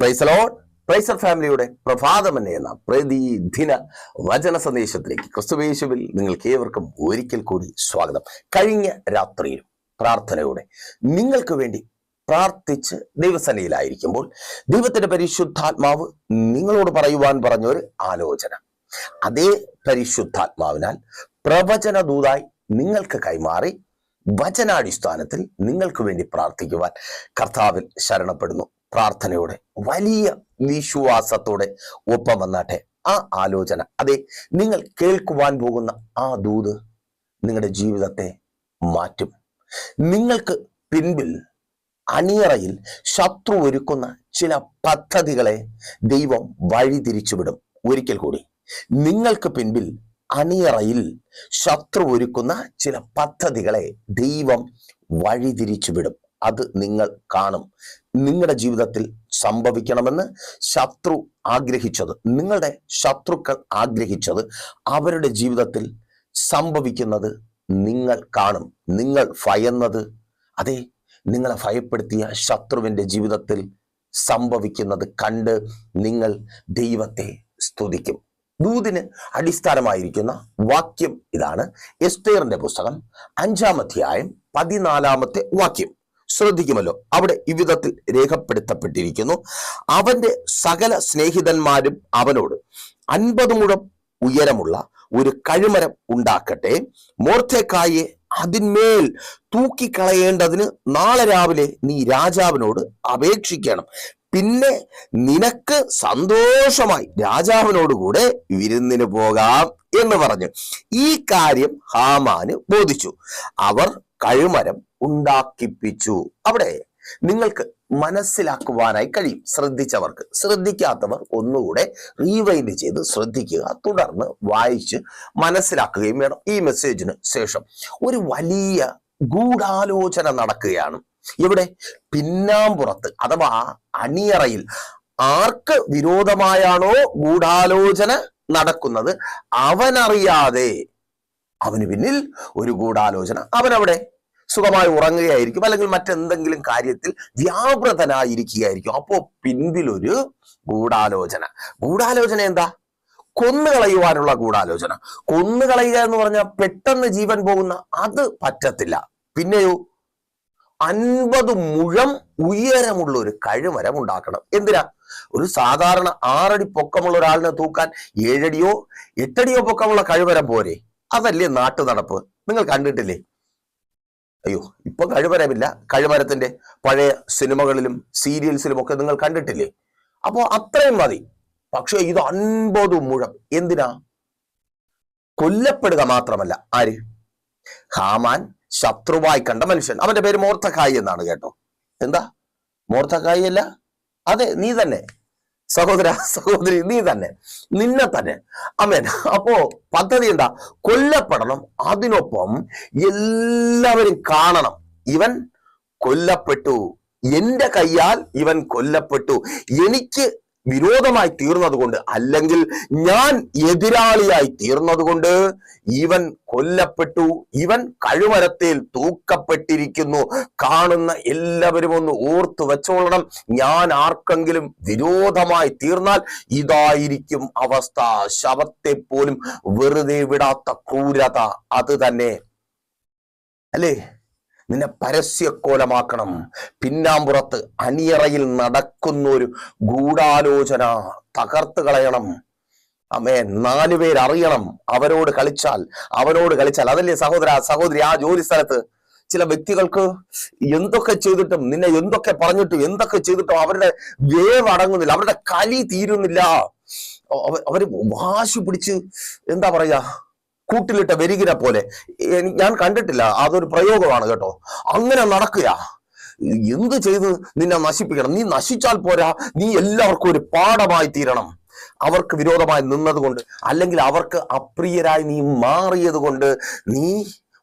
പ്രൈസലോ പ്രൈസർ ഫാമിലിയുടെ പ്രഭാതം എന്ന പ്രതിദിന വചന സന്ദേശത്തിലേക്ക് ക്രിസ്തുവേശുവിൽ നിങ്ങൾക്ക് ഏവർക്കും ഒരിക്കൽ കൂടി സ്വാഗതം. കഴിഞ്ഞ രാത്രിയിലും പ്രാർത്ഥനയോടെ നിങ്ങൾക്ക് വേണ്ടി പ്രാർത്ഥിച്ച് ദൈവസനയിലായിരിക്കുമ്പോൾ ദൈവത്തിന്റെ പരിശുദ്ധാത്മാവ് നിങ്ങളോട് പറയുവാൻ പറഞ്ഞൊരു ആലോചന. അതേ പരിശുദ്ധാത്മാവിനാൽ പ്രവചന ദൂതായി നിങ്ങൾക്ക് കൈമാറി വചനാടിസ്ഥാനത്തിൽ നിങ്ങൾക്ക് വേണ്ടി പ്രാർത്ഥിക്കുവാൻ കർത്താവിൽ ശരണപ്പെടുന്നു. പ്രാർത്ഥനയോടെ വലിയ വിശ്വാസത്തോടെ ഒപ്പം വന്നാട്ടെ. ആ ആലോചന. അതെ നിങ്ങൾ കേൾക്കുവാൻ പോകുന്ന ആ ദൂത് നിങ്ങളുടെ ജീവിതത്തെ മാറ്റും. നിങ്ങൾക്ക് പിൻപിൽ അണിയറയിൽ ശത്രു ഒരുക്കുന്ന ചില പദ്ധതികളെ ദൈവം വഴിതിരിച്ചുവിടും ഒരിക്കൽ കൂടി നിങ്ങൾക്ക് പിൻപിൽ അണിയറയിൽ ശത്രു ഒരുക്കുന്ന ചില പദ്ധതികളെ ദൈവം വഴിതിരിച്ചുവിടും അത് നിങ്ങൾ കാണും. നിങ്ങളുടെ ജീവിതത്തിൽ സംഭവിക്കണമെന്ന് ശത്രു ആഗ്രഹിച്ചത് നിങ്ങളുടെ ശത്രുക്കൾ ആഗ്രഹിച്ചത് അവരുടെ ജീവിതത്തിൽ സംഭവിക്കുന്നത് നിങ്ങൾ കാണും. നിങ്ങൾ ഭയന്നത് അതെ നിങ്ങളെ ഭയപ്പെടുത്തിയ ശത്രുവിന്റെ ജീവിതത്തിൽ സംഭവിക്കുന്നത് കണ്ട് നിങ്ങൾ ദൈവത്തെ സ്തുതിക്കും. ദൂതിന് അടിസ്ഥാനമായിരിക്കുന്ന വാക്യം ഇതാണ്. എസ്തേറിന്റെ പുസ്തകം അഞ്ചാമധ്യായം പതിനാലാമത്തെ വാക്യം. ശ്രദ്ധിക്കുമല്ലോ. അവിടെ ഇവിധത്തിൽ രേഖപ്പെടുത്തപ്പെട്ടിരിക്കുന്നു. അവന്റെ സകല സ്നേഹിതന്മാരും അവനോട് അൻപത് മുഴം ഉയരമുള്ള ഒരു കഴുമരം ഉണ്ടാക്കട്ടെ. മോർത്തേക്കായെ അതിന്മേൽ തൂക്കിക്കളയേണ്ടതിന് നാളെ രാവിലെ നീ രാജാവിനോട് അപേക്ഷിക്കണം. പിന്നെ നിനക്ക് സന്തോഷമായി രാജാവിനോട് കൂടെ വിരുന്നിന് പോകാം എന്ന് പറഞ്ഞു. ഈ കാര്യം ഹാമാന് ബോധിച്ചു. അവർ കഴുമരം ഉണ്ടാക്കിപ്പിച്ചു. അവിടെ നിങ്ങൾക്ക് മനസ്സിലാക്കുവാനായി കഴിയും. ശ്രദ്ധിച്ചവർക്ക് ശ്രദ്ധിക്കാത്തവർ ഒന്നുകൂടെ റീവൈൻഡ് ചെയ്ത് ശ്രദ്ധിക്കുക തുടർന്ന് വായിച്ച് മനസ്സിലാക്കുകയും വേണം. ഈ മെസ്സേജിന് ശേഷം ഒരു വലിയ ഗൂഢാലോചന നടക്കുകയാണ്. ഇവിടെ പിന്നാമ്പുറത്ത് അഥവാ അണിയറയിൽ. ആർക്ക് വിരോധമായാണോ ഗൂഢാലോചന നടക്കുന്നത്? അവനറിയാതെ. അവന് പിന്നിൽ ഒരു ഗൂഢാലോചന. അവനവിടെ? സുഖമായി ഉറങ്ങുകയായിരിക്കും അല്ലെങ്കിൽ മറ്റെന്തെങ്കിലും കാര്യത്തിൽ വ്യാപൃതനായിരിക്കുകയായിരിക്കും. അപ്പോ പിൻപിലൊരു ഗൂഢാലോചന. ഗൂഢാലോചന എന്താ? കൊന്നുകളയുവാനുള്ള ഗൂഢാലോചന. കൊന്നുകളയുക എന്ന് പറഞ്ഞാൽ പെട്ടെന്ന് ജീവൻ പോകുന്ന അത് പറ്റത്തില്ല. പിന്നെയോ അൻപത് മുഴം ഉയരമുള്ള ഒരു കഴിമരം ഉണ്ടാക്കണം. എന്തിനാ? ഒരു സാധാരണ ആറടി പൊക്കമുള്ള ഒരാളിനെ തൂക്കാൻ ഏഴടിയോ എട്ടടിയോ പൊക്കമുള്ള കഴിമരം പോരെ. അതല്ലേ നാട്ടു നടപ്പ് നിങ്ങൾ കണ്ടിട്ടില്ലേ? അയ്യോ ഇപ്പൊ കഴിവരമില്ല കഴിവരത്തിന്റെ പഴയ സിനിമകളിലും സീരിയൽസിലും ഒക്കെ നിങ്ങൾ കണ്ടിട്ടില്ലേ? അപ്പോ അത്രയും മതി. പക്ഷേ ഇത് അൻപത് മുഴം. എന്തിനാ? കൊല്ലപ്പെടുക മാത്രമല്ല. ആര്? ഹാമാൻ ശത്രുവായി കണ്ട മനുഷ്യൻ. അവന്റെ പേര് മോർത്തക്കായി എന്നാണ് കേട്ടോ. എന്താ? മോർത്തക്കായി അല്ല? അതെ നീ തന്നെ. സഹോദര സഹോദരി നീ തന്നെ നിന്നെ തന്നെ. അമേൻ അപ്പോ പദ്ധതി എന്താ? കൊല്ലപ്പെടണം. അതിനൊപ്പം എല്ലാവരും കാണണം. ഇവൻ കൊല്ലപ്പെട്ടു. എന്റെ കയ്യാൽ ഇവൻ കൊല്ലപ്പെട്ടു. എനിക്ക് വിരോധമായി തീർന്നതുകൊണ്ട് അല്ലെങ്കിൽ ഞാൻ എതിരാളിയായി തീർന്നതുകൊണ്ട് ഇവൻ കൊല്ലപ്പെട്ടു ഇവൻ കഴുമരത്തിൽ തൂക്കപ്പെട്ടിരിക്കുന്നു. കാണുന്ന എല്ലാവരും ഒന്ന് ഓർത്തു വെച്ചോളണം. ഞാൻ ആർക്കെങ്കിലും വിരോധമായി തീർന്നാൽ ഇതായിരിക്കും അവസ്ഥ. ശവത്തെ പോലും വെറുതെ വിടാത്ത ക്രൂരത അത് തന്നെ. അല്ലേ? നിന്നെ പരസ്യക്കോലമാക്കണം. പിന്നാമ്പുറത്ത് അണിയറയിൽ നടക്കുന്ന ഒരു ഗൂഢാലോചന തകർത്ത് കളയണം. അമ്മേ നാലു പേരറിയണം അവരോട് കളിച്ചാൽ അവരോട് കളിച്ചാൽ. അതല്ലേ സഹോദര സഹോദരി ആ ജോലി സ്ഥലത്ത് ചില വ്യക്തികൾക്ക് എന്തൊക്കെ ചെയ്തിട്ടും നിന്നെ എന്തൊക്കെ പറഞ്ഞിട്ടും എന്തൊക്കെ ചെയ്തിട്ടും അവരുടെ വേവ് അടങ്ങുന്നില്ല അവരുടെ കലി തീരുന്നില്ല. അവർ വാശി പിടിച്ച് എന്താ പറയാ കൂട്ടിലിട്ട വെരികിനെ പോലെ. ഞാൻ കണ്ടിട്ടില്ല. അതൊരു പ്രയോഗമാണ് കേട്ടോ. അങ്ങനെ നടക്കുക എന്ത് ചെയ്ത് നിന്നെ നശിപ്പിക്കണം? നീ നശിച്ചാൽ പോരാ. നീ എല്ലാവർക്കും ഒരു പാഠമായി തീരണം. അവർക്ക് വിരോധമായി നിന്നതുകൊണ്ട് അല്ലെങ്കിൽ അവർക്ക് അപ്രിയരായി നീ മാറിയത് കൊണ്ട് നീ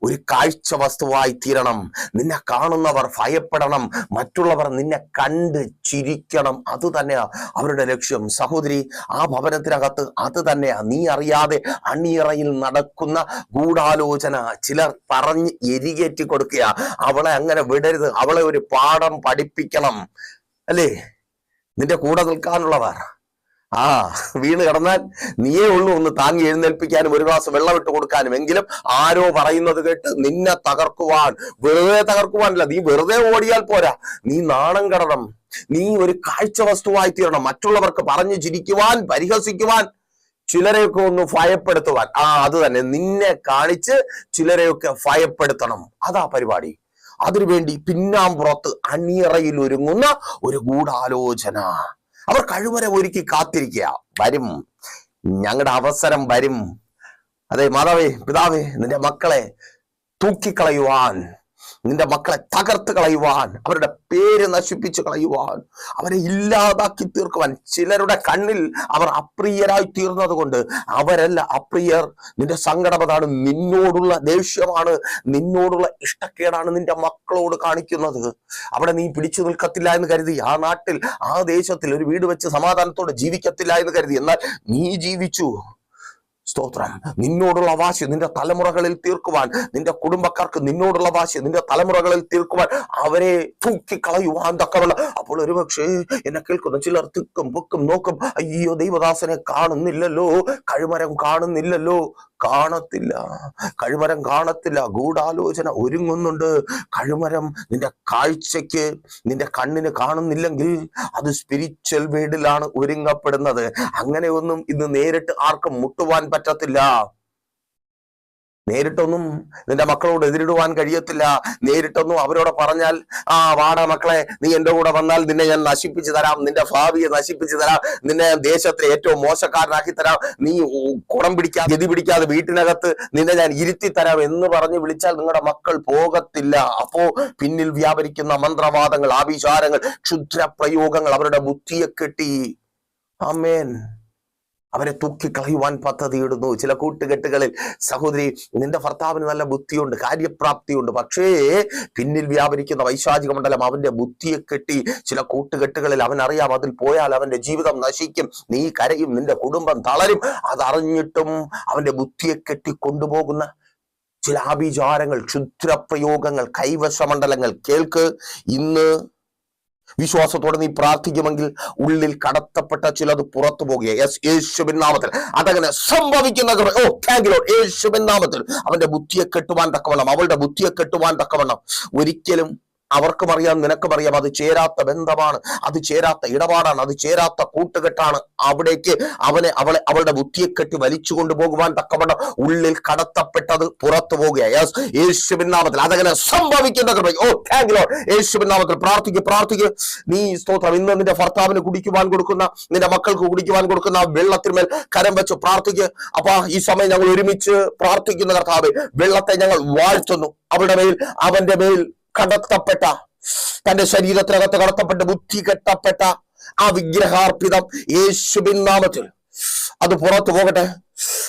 ഒരു കാഴ്ച വസ്തുവായി തീരണം. നിന്നെ കാണുന്നവർ ഭയപ്പെടണം. മറ്റുള്ളവർ നിന്നെ കണ്ട് ചിരിക്കണം. അത് തന്നെയാ അവരുടെ ലക്ഷ്യം. സഹോദരി ആ ഭവനത്തിനകത്ത് അത് തന്നെയാ. നീ അറിയാതെ അണിയറയിൽ നടക്കുന്ന ഗൂഢാലോചന ചിലർ പറഞ്ഞ് എരികേറ്റി കൊടുക്കുക അവളെ അങ്ങനെ വിടരുത്. അവളെ ഒരു പാഠം പഠിപ്പിക്കണം. അല്ലേ? നിന്റെ കൂടെ നിൽക്കാനുള്ളവർ. ആ വീണ് കിടന്നാൽ നീയേ ഉള്ളൂ ഒന്ന് താങ്ങി എഴുന്നേൽപ്പിക്കാനും ഒരു ഗ്ലാസ് വെള്ളം ഇട്ട് കൊടുക്കാനും. എങ്കിലും ആരോ പറയുന്നത് കേട്ട് നിന്നെ തകർക്കുവാൻ വെറുതെ തകർക്കുവാനല്ല നീ വെറുതെ ഓടിയാൽ പോരാ. നീ നാണം കടണം. നീ ഒരു കാഴ്ച വസ്തുവായി തീരണം. മറ്റുള്ളവർക്ക് പറഞ്ഞു ചിരിക്കുവാൻ പരിഹസിക്കുവാൻ ചിലരെയൊക്കെ ഒന്ന് ഭയപ്പെടുത്തുവാൻ. ആ അത് തന്നെ. നിന്നെ കാണിച്ച് ചിലരെയൊക്കെ ഭയപ്പെടുത്തണം. അതാ പരിപാടി. അതിനുവേണ്ടി പിന്നാമ്പുറത്ത് അണിയറയിൽ ഒരുങ്ങുന്ന ഒരു ഗൂഢാലോചന. അവർ കഴിവരെ ഒരുക്കി കാത്തിരിക്കുക. വരും. ഞങ്ങളുടെ അവസരം വരും. അതെ മാതാവേ പിതാവേ നിന്റെ മക്കളെ തൂക്കിക്കളയുവാൻ നിന്റെ മക്കളെ തകർത്ത് കളയുവാൻ അവരുടെ പേര് നശിപ്പിച്ചു കളയുവാൻ അവരെ ഇല്ലാതാക്കി തീർക്കുവാൻ ചിലരുടെ കണ്ണിൽ അവർ അപ്രിയരായി തീർന്നത് കൊണ്ട് അവരല്ല അപ്രിയർ. നിന്റെ സങ്കടം അതാണ് നിന്നോടുള്ള ദേഷ്യമാണ് നിന്നോടുള്ള ഇഷ്ടക്കേടാണ് നിന്റെ മക്കളോട് കാണിക്കുന്നത്. അവിടെ നീ പിടിച്ചു നിൽക്കത്തില്ല എന്ന് കരുതി ആ നാട്ടിൽ ആ ദേശത്തിൽ ഒരു വീട് വെച്ച് സമാധാനത്തോടെ ജീവിക്കത്തില്ല എന്ന് കരുതി. എന്നാൽ നീ ജീവിച്ചു. സ്തോത്രം. നിന്നോടുള്ള വാശി നിന്റെ തലമുറകളിൽ തീർക്കുവാൻ നിന്റെ കുടുംബക്കാർക്ക് നിന്നോടുള്ള വാശി നിന്റെ തലമുറകളിൽ തീർക്കുവാൻ അവരെ തൂക്കി തൂക്കിക്കളയുവാൻ തക്കവല്ല അപ്പോൾ ഒരുപക്ഷേ എന്നെ കേൾക്കുന്ന ചിലർ തിക്കും പൊക്കും നോക്കും അയ്യോ ദൈവദാസനെ കാണുന്നില്ലല്ലോ കഴിമരം കാണുന്നില്ലല്ലോ കാണത്തില്ല. കഴിമരം കാണത്തില്ല. ഗൂഢാലോചന ഒരുങ്ങുന്നുണ്ട്. കഴിമരം നിന്റെ കാഴ്ചയ്ക്ക് നിന്റെ കണ്ണിന് കാണുന്നില്ലെങ്കിൽ അത് സ്പിരിച്വൽ വേഡിലാണ് ഒരുങ്ങപ്പെടുന്നത്. അങ്ങനെയൊന്നും ഇന്ന് നേരിട്ട് ആർക്കും മുട്ടുവാൻ പറ്റത്തില്ല. നേരിട്ടൊന്നും നിന്റെ മക്കളോട് എതിരിടുവാൻ കഴിയത്തില്ല. നേരിട്ടൊന്നും അവരോട് പറഞ്ഞാൽ ആ വാട മക്കളെ നീ എന്റെ കൂടെ വന്നാൽ നിന്നെ ഞാൻ നശിപ്പിച്ചു തരാം. നിന്റെ ഭാവിയെ നശിപ്പിച്ചു തരാം. നിന്നെ ദേശത്തെ ഏറ്റവും മോശക്കാരനാക്കി തരാം. നീ കുടം പിടിക്കാതെ ഗതി പിടിക്കാതെ വീട്ടിനകത്ത് നിന്നെ ഞാൻ ഇരുത്തി തരാം എന്ന് പറഞ്ഞ് വിളിച്ചാൽ നിങ്ങളുടെ മക്കൾ പോകത്തില്ല. അപ്പോ പിന്നിൽ വ്യാപരിക്കുന്ന മന്ത്രവാദങ്ങൾ ആഭിചാരങ്ങൾ ക്ഷുദ്ര പ്രയോഗങ്ങൾ അവരുടെ ബുദ്ധിയെ കെട്ടി. അമേൻ അവരെ തൂക്കിക്കളയുവാൻ പദ്ധതിയിടുന്നു ചില കൂട്ടുകെട്ടുകളിൽ സഹോദരി നിന്റെ ഭർത്താവിന് നല്ല ബുദ്ധിയുണ്ട് കാര്യപ്രാപ്തിയുണ്ട്. പക്ഷേ പിന്നിൽ വ്യാപരിക്കുന്ന വൈശാചിക മണ്ഡലം അവന്റെ ബുദ്ധിയെ കെട്ടി ചില കൂട്ടുകെട്ടുകളിൽ അവൻ അറിയാം അതിൽ പോയാൽ അവന്റെ ജീവിതം നശിക്കും. നീ കരയും നിന്റെ കുടുംബം തളരും. അതറിഞ്ഞിട്ടും അവന്റെ ബുദ്ധിയെ കെട്ടി കൊണ്ടുപോകുന്ന ചില ആഭിചാരങ്ങൾ ക്ഷുദ്രപ്രയോഗങ്ങൾ കൈവശമണ്ഡലങ്ങൾ. കേൾക്ക് ഇന്ന് വിശ്വാസത്തോടെ നീ പ്രാർത്ഥിക്കുമെങ്കിൽ ഉള്ളിൽ കടത്തപ്പെട്ട ചിലത് പുറത്തു പോകുക യെസ് യേശുവിൻ നാമത്തിൽ. അതങ്ങനെ സംഭവിക്കുന്ന. ഓ താങ്ക് യു യേശുവിൻ നാമത്തിൽ. അവന്റെ ബുദ്ധിയെ കെട്ടുവാൻ തക്കവണ്ണം അവളുടെ ബുദ്ധിയെ കെട്ടുവാൻ തക്കവണ്ണം. ഒരിക്കലും അവർക്കും അറിയാം നിനക്കും അറിയാം അത് ചേരാത്ത ബന്ധമാണ് അത് ചേരാത്ത ഇടപാടാണ് അത് ചേരാത്ത കൂട്ടുകെട്ടാണ്. അവിടേക്ക് അവനെ അവളെ അവളുടെ ബുദ്ധിയെ കെട്ടി വലിച്ചു കൊണ്ടുപോകുവാൻ തക്കവണ്ണം ഉള്ളിൽ കടത്തപ്പെട്ടത് പുറത്തു പോകുക യേശുവിൻ നാമത്തിൽ. അതങ്ങനെ സംഭവിക്കുന്ന കൃപ. ഓ യു യേശുവിൻ നാമത്തിൽ പ്രാർത്ഥിക്കുക പ്രാർത്ഥിക്കുക നീ സ്തോത്രം. ഇന്ന് നിന്റെ ഭർത്താവിന് കുടിക്കുവാൻ കൊടുക്കുന്ന നിന്റെ മക്കൾക്ക് കുടിക്കുവാൻ കൊടുക്കുന്ന വെള്ളത്തിന്മേൽ കരം വെച്ച് പ്രാർത്ഥിക്കുക അപ്പൊ ഈ സമയം ഞങ്ങൾ ഒരുമിച്ച് പ്രാർത്ഥിക്കുന്ന കർത്താവ് വെള്ളത്തെ ഞങ്ങൾ വാഴ്ത്തുന്നു. അവളുടെ മേൽ അവന്റെ മേൽ കടത്തപ്പെട്ട തന്റെ ശരീരത്തിനകത്ത് കടത്തപ്പെട്ട ബുദ്ധി കെട്ടപ്പെട്ട ആ വിഗ്രഹാർപ്പിതം യേശുബിൻ നാമത്തിൽ. അത് പുറത്തു പോകട്ടെ.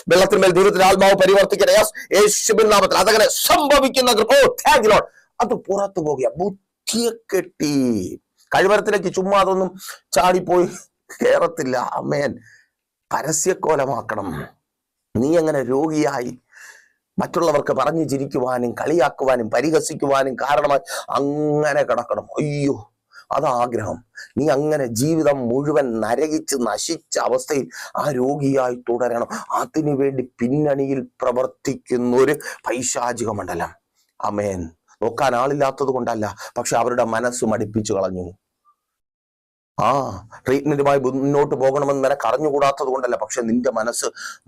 വെള്ളത്തിന്മേൽ ദൈവത്തിന്റെ ആത്മാവ് പരിവർത്തിക്കട്ടെ. യേശുബിൻ നാമത്തിൽ. അതങ്ങനെ സംഭവിക്കുന്ന thank അത് പുറത്തു പോകുക. ബുദ്ധിയെ കെട്ടി. കഴിവരത്തിലേക്ക് ചുമ്മാ അതൊന്നും ചാടിപ്പോയി കേറത്തില്ല. അമ്മേൻ പരസ്യക്കോലമാക്കണം. നീ അങ്ങനെ രോഗിയായി മറ്റുള്ളവർക്ക് പറഞ്ഞു ചിരിക്കുവാനും കളിയാക്കുവാനും പരിഹസിക്കുവാനും കാരണമായി അങ്ങനെ കിടക്കണം. അയ്യോ അതാഗ്രഹം നീ അങ്ങനെ ജീവിതം മുഴുവൻ നരകിച്ച് നശിച്ച അവസ്ഥയിൽ ആ രോഗിയായി തുടരണം. അതിനു വേണ്ടി പിന്നണിയിൽ പ്രവർത്തിക്കുന്ന ഒരു പൈശാചിക മണ്ഡലം. അമേൻ നോക്കാൻ ആളില്ലാത്തത് കൊണ്ടല്ല പക്ഷെ അവരുടെ മനസ്സ് മടിപ്പിച്ചു കളഞ്ഞു. ആ ട്രീറ്റ്മെന്റുമായി മുന്നോട്ട് പോകണമെന്ന് നിനക്ക് അറിഞ്ഞുകൂടാത്തത് കൊണ്ടല്ല. പക്ഷെ നിന്റെ മനസ്സ്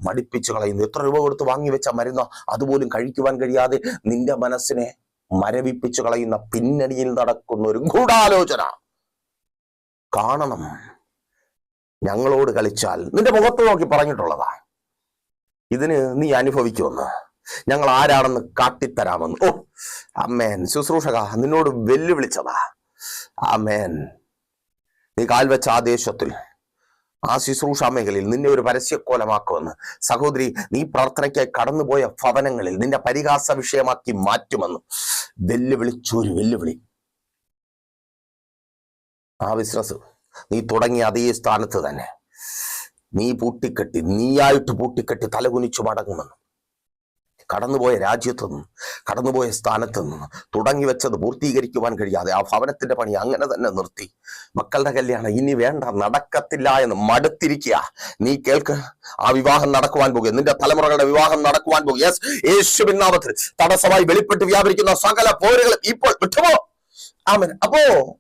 മടിപ്പിച്ചു കളയുന്നു. എത്ര രൂപ കൊടുത്ത് വാങ്ങിവെച്ച വെച്ച മരുന്നോ? അതുപോലും കഴിക്കുവാൻ കഴിയാതെ നിന്റെ മനസ്സിനെ മരവിപ്പിച്ചു കളയുന്ന പിന്നണിയിൽ നടക്കുന്ന ഒരു ഗൂഢാലോചന. കാണണം. ഞങ്ങളോട് കളിച്ചാൽ നിന്റെ മുഖത്ത് നോക്കി പറഞ്ഞിട്ടുള്ളതാ. ഇതിന് നീ അനുഭവിക്കുമെന്ന്. ഞങ്ങൾ ആരാണെന്ന് കാട്ടിത്തരാമെന്ന്. ഓ അമ്മേൻ. ശുശ്രൂഷക നിന്നോട് വെല്ലുവിളിച്ചതാ. അമ്മേൻ. നീ കാൽവെച്ച ആ ദേശത്തിൽ ആ ശുശ്രൂഷ മേഖലയിൽ നിന്നെ ഒരു പരസ്യക്കോലമാക്കുമെന്ന്. സഹോദരി നീ പ്രാർത്ഥനയ്ക്കായി കടന്നുപോയ ഭവനങ്ങളിൽ നിന്റെ പരിഹാസ വിഷയമാക്കി മാറ്റുമെന്ന്. വെല്ലുവിളിച്ചൊരു വെല്ലുവിളി. ആ ബിസിനസ് നീ തുടങ്ങിയ അതേ സ്ഥാനത്ത് തന്നെ. നീ പൂട്ടിക്കെട്ടി നീയായിട്ട് പൂട്ടിക്കെട്ടി തലകുനിച്ചു മടങ്ങുമെന്ന്. കടന്നുപോയ രാജ്യത്തു നിന്ന് കടന്നുപോയ സ്ഥാനത്ത് നിന്ന് തുടങ്ങി വെച്ചത് പൂർത്തീകരിക്കുവാൻ കഴിയാതെ ആ ഭവനത്തിന്റെ പണി അങ്ങനെ തന്നെ നിർത്തി. മക്കളുടെ കല്യാണം ഇനി വേണ്ട നടക്കത്തില്ല എന്ന് മടുത്തിരിക്കുക. നീ കേൾക്ക് ആ വിവാഹം നടക്കുവാൻ പോകുക നിന്റെ തലമുറകളുടെ വിവാഹം നടക്കുവാൻ പോകുക യെസ് യേശുവിൻ തടസ്സമായി വെളിപ്പെട്ട് വ്യാപരിക്കുന്ന സകല പോരുകൾ ഇപ്പോൾ വിട്ടുപോ. ആമൻ. അപ്പോ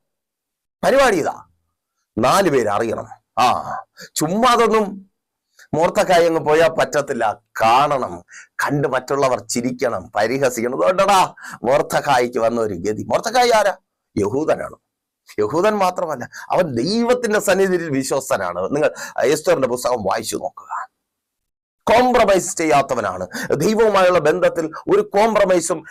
പരിപാടി ഇതാ. നാല് പേര് അറിയണം. ആ ചുമ്മാ അതൊന്നും മൂർത്തക്കായി അങ്ങ് പോയാൽ പറ്റത്തില്ല. കാണണം. കണ്ട് മറ്റുള്ളവർ ചിരിക്കണം പരിഹസിക്കണം. അതുകൊണ്ടടാ മൂർത്തക്കായിക്ക് വന്ന ഒരു ഗതി. മൂർത്തക്കായി ആരാ? യഹൂദനാണ്. യഹൂദൻ മാത്രമല്ല അവൻ ദൈവത്തിന്റെ സന്നിധിയിൽ വിശ്വസ്തനാണ്. നിങ്ങൾ യേസ്തോറിന്റെ പുസ്തകം വായിച്ചു നോക്കുക. കോംപ്രമൈസ് ചെയ്യാത്തവനാണ്. ദൈവവുമായുള്ള ബന്ധത്തിൽ ഒരു കോംപ്രമൈസും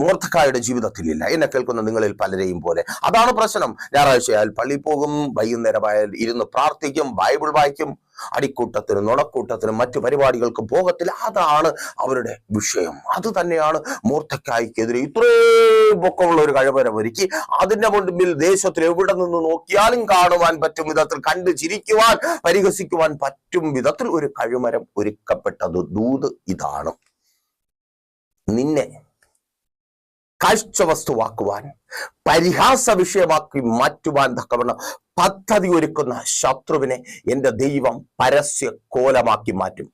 മൂർത്തക്കായുടെ ജീവിതത്തിലില്ല. എന്നെ കേൾക്കുന്ന നിങ്ങളിൽ പലരെയും പോലെ. അതാണ് പ്രശ്നം. ഞായറാഴ്ചയായാൽ പള്ളി പോകും വൈകുന്നേരമായാൽ ഇരുന്ന് പ്രാർത്ഥിക്കും ബൈബിൾ വായിക്കും അടിക്കൂട്ടത്തിനും നുണക്കൂട്ടത്തിനും മറ്റു പരിപാടികൾക്കും പോകത്തില്ല. അതാണ് അവരുടെ വിഷയം. അത് തന്നെയാണ് മൂർത്തക്കായ്ക്കെതിരെ ഇത്രയും പൊക്കമുള്ള ഒരു കഴിവരം ഒരുക്കി അതിന്റെ മുൻപിൽ ദേശത്തിൽ എവിടെ നിന്ന് നോക്കിയാലും കാണുവാൻ പറ്റും വിധത്തിൽ കണ്ടു ചിരിക്കുവാൻ പരിഹസിക്കുവാൻ പറ്റും വിധത്തിൽ ഒരു കഴിമരം ഒരുക്കപ്പെട്ടത് ദൂത് ഇതാണ്. നിന്നെ കാഴ്ചവസ്തുവാക്കുവാൻ പരിഹാസ വിഷയമാക്കി മാറ്റുവാൻ തക്കവണ്ണം പദ്ധതി ഒരുക്കുന്ന ശത്രുവിനെ എന്റെ ദൈവം പരസ്യ കോലമാക്കി മാറ്റും.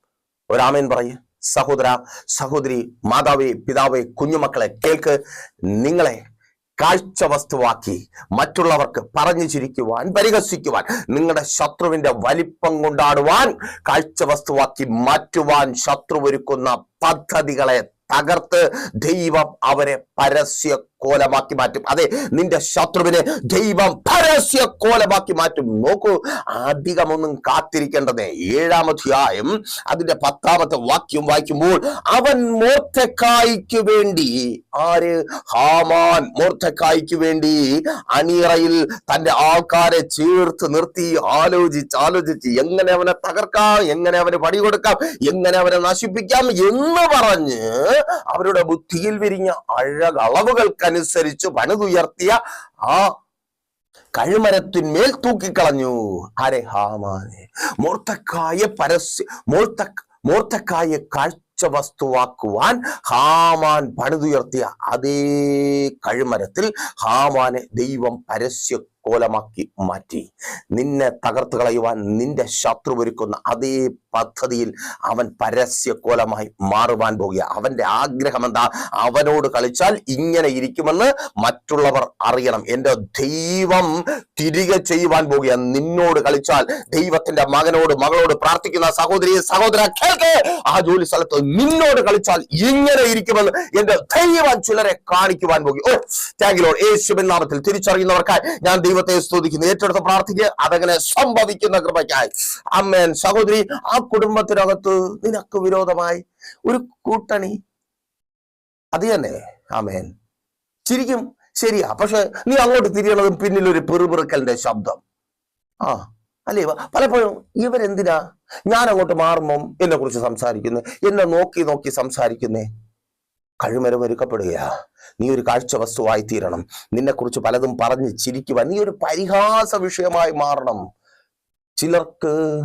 ഒരാമേൻ പറയ. സഹോദര സഹോദരി മാതാവേ പിതാവേ കുഞ്ഞുമക്കളെ കേൾക്ക്. നിങ്ങളെ കാഴ്ച വസ്തുവാക്കി മറ്റുള്ളവർക്ക് പറഞ്ഞു ചിരിക്കുവാൻ പരിഹസിക്കുവാൻ നിങ്ങളുടെ ശത്രുവിന്റെ വലിപ്പം കൊണ്ടാടുവാൻ കാഴ്ച വസ്തുവാക്കി മാറ്റുവാൻ ശത്രു ഒരുക്കുന്ന പദ്ധതികളെ തകർത്ത് ദൈവം അവരെ പരസ്യ കോലമാക്കി മാറ്റും. അതെ നിന്റെ ശത്രുവിനെ ദൈവം പരസ്യ കോലമാക്കി മാറ്റും. നോക്കൂ അധികമൊന്നും കാത്തിരിക്കേണ്ടത്. ഏഴാമധ്യായം അതിന്റെ പത്താമത്തെ വാക്യം വായിക്കുമ്പോൾ അവൻ മോർത്തക്കായ്ക്ക് വേണ്ടി ആര്? ഹാമാൻ മോർത്തക്കായ്ക്ക് വേണ്ടി അണിയറയിൽ തന്റെ ആൾക്കാരെ ചേർത്ത് നിർത്തി ആലോചിച്ച് ആലോചിച്ച് എങ്ങനെ അവനെ തകർക്കാം എങ്ങനെ അവന് പടി കൊടുക്കാം എങ്ങനെ അവനെ നശിപ്പിക്കാം എന്ന് പറഞ്ഞ് അവരുടെ ബുദ്ധിയിൽ വിരിഞ്ഞ അഴകളവുകൾക്കനുസരിച്ച് പണിതുയർത്തിയ ആ കഴിമരത്തിന്മേൽ തൂക്കിക്കളഞ്ഞു. ആരെ? ഹാമാനെ. മോർത്തക്കായെ പരസ്യ മോർത്ത മോർത്തക്കായെ കാഴ്ച വസ്തുവാക്കുവാൻ ഹാമാൻ പണിതുയർത്തിയ അതേ കഴിമരത്തിൽ ഹാമാനെ ദൈവം പരസ്യ കോലമാക്കി മാറ്റി. നിന്നെ തകർത്ത് കളയുവാൻ നിന്റെ ശത്രു ഒരുക്കുന്ന അതേ പദ്ധതിയിൽ അവൻ പരസ്യ കോലമായി മാറുവാൻ പോകുക. അവന്റെ ആഗ്രഹം എന്താ? അവനോട് കളിച്ചാൽ ഇങ്ങനെ ഇരിക്കുമെന്ന് മറ്റുള്ളവർ അറിയണം. എന്റെ ദൈവം തിരികെ ചെയ്യുവാൻ പോകുക. നിന്നോട് കളിച്ചാൽ ദൈവത്തിന്റെ മകനോട് മകളോട് പ്രാർത്ഥിക്കുന്ന സഹോദരി സഹോദര കേൾക്കേ. ആ ജോലി സ്ഥലത്ത് നിന്നോട് കളിച്ചാൽ ഇങ്ങനെ ഇരിക്കുമെന്ന് എന്റെ ദൈവം ചിലരെ കാണിക്കുവാൻ പോകുക. ഓ ത്യാഗിലോട് യേശുവിൻ നാമത്തിൽ തിരിച്ചറിയുന്നവർക്കായി ഞാൻ ദൈവത്തെ സ്തുതിക്കുന്നു. ഏറ്റെടുത്ത് പ്രാർത്ഥിക്കുക. അതങ്ങനെ സംഭവിക്കുന്ന കൃപയ്ക്കായി. അമ്മേൻ സഹോദരി ആ കുടുംബത്തിനകത്ത് നിനക്ക് വിരോധമായി ഒരു കൂട്ടണി. അത് തന്നെ. ആമേൻ. ശരിക്കും ശരിയാ. പക്ഷെ നീ അങ്ങോട്ട് തിരിയണതും പിന്നിൽ ഒരു പെറുപിറുക്കലിന്റെ ശബ്ദം. ആ അല്ലേ? പലപ്പോഴും ഇവരെന്തിനാ? ഞാൻ അങ്ങോട്ട് മാറുമ്പം എന്നെ കുറിച്ച് സംസാരിക്കുന്നു. എന്നെ നോക്കി നോക്കി സംസാരിക്കുന്നേ. കഴിമരം ഒരുക്കപ്പെടുകയാ. നീ ഒരു കാഴ്ച വസ്തുവായി തീരണം. നിന്നെക്കുറിച്ച് പലതും പറഞ്ഞ് ചിരിക്കുവാൻ നീ ഒരു പരിഹാസ വിഷയമായി മാറണം. ചിലർക്ക്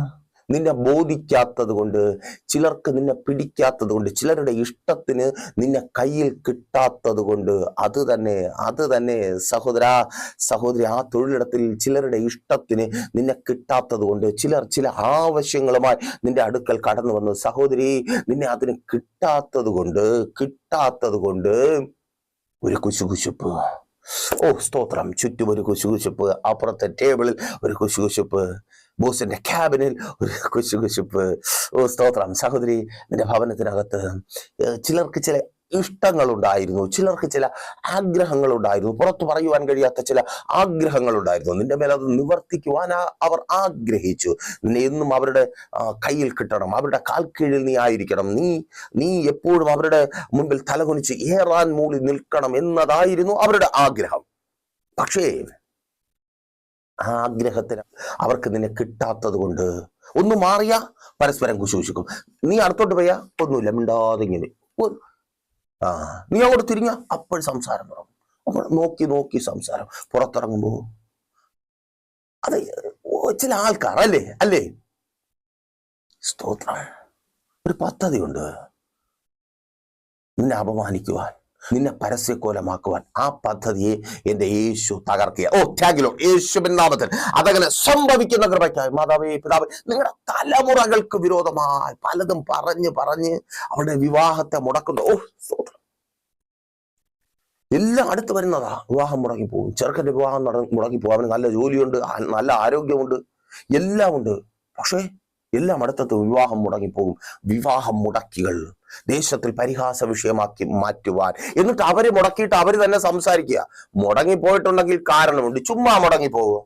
നിന്നെ ബോധിക്കാത്തത് കൊണ്ട് ചിലർക്ക് നിന്നെ പിടിക്കാത്തത് കൊണ്ട് ചിലരുടെ ഇഷ്ടത്തിന് നിന്നെ കയ്യിൽ കിട്ടാത്തത് കൊണ്ട് അത് തന്നെ അത് തന്നെ സഹോദര സഹോദരി ആ തൊഴിലിടത്തിൽ ചിലരുടെ ഇഷ്ടത്തിന് നിന്നെ കിട്ടാത്തത് കൊണ്ട് ചിലർ ചില ആവശ്യങ്ങളുമായി നിന്റെ അടുക്കൽ കടന്നു വന്നു. സഹോദരി നിന്നെ അതിന് കിട്ടാത്തത് കൊണ്ട് കിട്ടാത്തത് കൊണ്ട് ഒരു കുശുകുശുപ്പ്. ഓ സ്തോത്രം. ചുറ്റും ഒരു കുശുകുശുപ്പ്. അപ്പുറത്തെ ടേബിളിൽ ഒരു കുശുകുശുപ്പ്. ബോസിന്റെ ക്യാബിനിൽ ഒരു കുശുകുശുപ്പ് ഓ സ്തോത്രം. സഹോദരി നിന്റെ ഭവനത്തിനകത്ത് ചിലർക്ക് ചില ഇഷ്ടങ്ങളുണ്ടായിരുന്നു. ചിലർക്ക് ചില ആഗ്രഹങ്ങളുണ്ടായിരുന്നു. പുറത്തു പറയുവാൻ കഴിയാത്ത ചില ആഗ്രഹങ്ങളുണ്ടായിരുന്നു. നിന്റെ മേലെ അത് നിവർത്തിക്കുവാൻ അവർ ആഗ്രഹിച്ചു. നിന്നെ എന്നും അവരുടെ കയ്യിൽ കിട്ടണം. അവരുടെ കാൽക്കീഴിൽ കീഴിൽ നീ ആയിരിക്കണം. നീ നീ എപ്പോഴും അവരുടെ മുമ്പിൽ തലകുനിച്ച് ഏറാൻ മൂളി നിൽക്കണം എന്നതായിരുന്നു അവരുടെ ആഗ്രഹം. പക്ഷേ ആഗ്രഹത്തിന്. അവർക്ക് നിന്നെ കിട്ടാത്തത് കൊണ്ട് ഒന്ന് മാറിയ പരസ്പരം കുശൂഷിക്കും. നീ അടുത്തോട്ട് പോയാ ഒന്നുമില്ല മിണ്ടാതെ ഇങ്ങനെ. ആ നീ അങ്ങോട്ട് തിരിഞ്ഞ അപ്പോൾ സംസാരം തുടങ്ങും. അപ്പോൾ നോക്കി നോക്കി സംസാരം. പുറത്തിറങ്ങുമ്പോ അത് ചില ആൾക്കാർ അല്ലേ? അല്ലേ? സ്തോത്രം. ഒരു പദ്ധതിയുണ്ട്. നിന്നെ അപമാനിക്കുവാൻ. നിന്നെ പരസ്യക്കോലമാക്കുവാൻ ആ പദ്ധതിയെ എന്റെ യേശു തകർക്കുക. ഓ ത്യാഗിലോ യേശുവിൻ നാമത്തിൽ അതങ്ങനെ സംഭവിക്കുന്ന കൃപയ്ക്കായി. മാതാവേ പിതാവ് നിങ്ങളുടെ തലമുറകൾക്ക് വിരോധമായി പലതും പറഞ്ഞ് പറഞ്ഞ് അവരുടെ വിവാഹത്തെ മുടക്കുന്നു. ഓ. എല്ലാം അടുത്ത് വരുന്നതാ. വിവാഹം മുടങ്ങി പോകും ചെറുക്കന്റെ വിവാഹം നടന്ന് മുടങ്ങി പോകും അവന് നല്ല ജോലിയുണ്ട് നല്ല ആരോഗ്യമുണ്ട്. എല്ലാം ഉണ്ട് പക്ഷേ എല്ലാം അടുത്തത് വിവാഹം മുടങ്ങിപ്പോകും. വിവാഹം മുടക്കികൾ ദേശത്തിൽ പരിഹാസ വിഷയമാക്കി മാറ്റുവാൻ. എന്നിട്ട് അവർ മുടക്കിയിട്ട് അവർ തന്നെ സംസാരിക്കുക. മുടങ്ങിപ്പോയിട്ടുണ്ടെങ്കിൽ കാരണമുണ്ട്. ചുമ്മാ മുടങ്ങിപ്പോകും